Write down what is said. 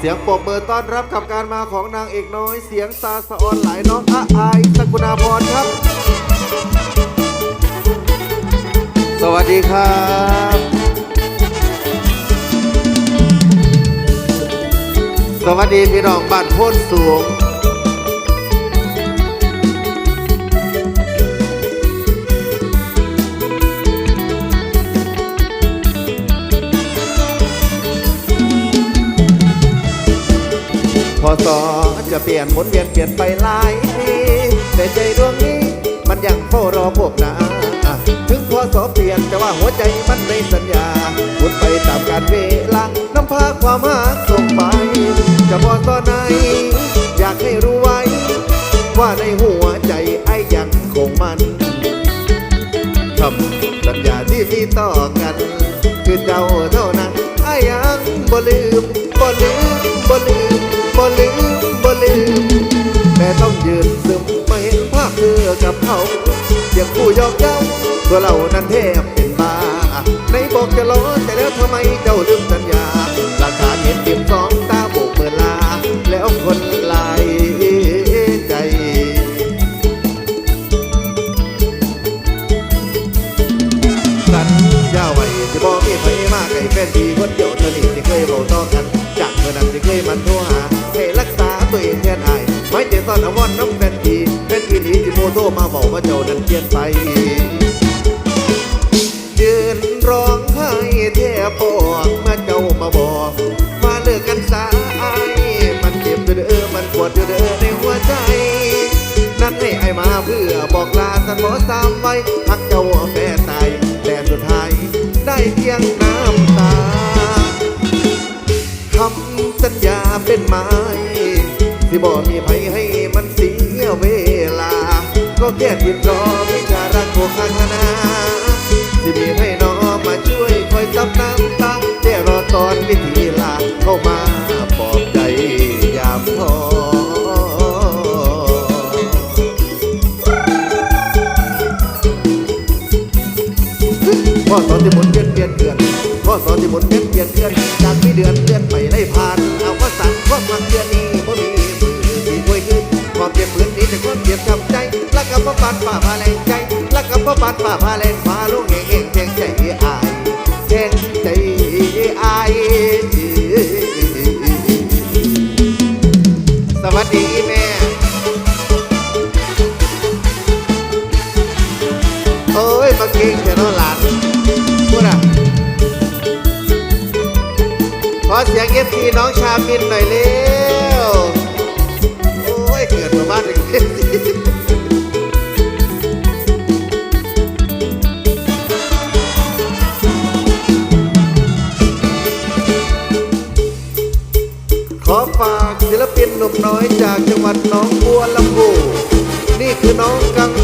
เสียงปรบมือต้อนรับกับการมาของนางเอกน้อย เสียงตาสะออนหลายน้องอาอายสกุณาพรครับ สวัสดีครับสวัสดีพี่น้องบ้านโพนสูง อสอจะเปลี่ยนหมุนเวียนเปลี่ยนไปหลายปีแต่ใจดวงนี้มันยังเฝ้ารอพวกนาถึงพอสอเปลี่ยนแต่ว่าหัวใจมันในสัญญาหุนไปตามกาลเวลาน้ำพาความหาส่งไป จะพอสอไหน อยากให้รู้ไว้ ว่าในหัว ลืมแต่ต้องยืนซึมม่เห็นภาพเธอกับเขาเสียงผู้ยอกเย้าตัวเรานั้นแทบเป็นบ้าในบอกจะรอแต่แล้วทำไมเจ้าลืมสัญญาหลักฐานเห็นเต็มสองตาโบกเมื่อลา แล้วคนลายใจสัญญาไว้จะบอกมีไฟมาไก่แฟนดีคนเดียวเท่านี้ มาบอกว่าเจ้านั้นเปลี่ยนไป ยืนร้องไห้แทบปอกมื่อเจ้ามาบอกมาเลิกกันสายมันเจ็บอยู่เด้อมันปวดอยู่เด้อในหัวใจ นัดให้ไอมาเพื่อบอกลาสันบอสามไว้พักเจ้าแฟนตายแต่สุดท้ายได้เพียงน้ำตาคำสัญญาเป็นไม้ที่บอกมี ก็แค่ติดรอวิชารักโกข้างหน้าที่มีให้น้องมาช่วยคอยซับน้ำตาแต่รอตอนวิธีลาเข้ามาปลอบใจยามทอพ่อสอนที่หมุนเวียนเปลี่ยนเดือนพ่อสอนที่หมุนเวียนเปลี่ยนเดือนจากมีเดือนเดือนไปได้ผ่านเอาว่าสั่งความรักเดือนนี้บ่มีมือที่ควยขึ้นความเจ็บพื้นนี้แต่ความเจ็บช้ำใจรักกั บพ่อปานป่าพาแรงใจรักกับพ่อปานป่าพาแรงฟ้าลูกเง่งเง่งแทงใจอายแทงใจอายสวัสดีแม่โอ้ยมาเก่งแต่น้องหลานพูดอะขอเสียงเอฟซีน้องชามินหน่อยเร็ว ลปินหนุ่มน้อยจากจังหวัดหนองบัวลำพูนี่คือน้องกัง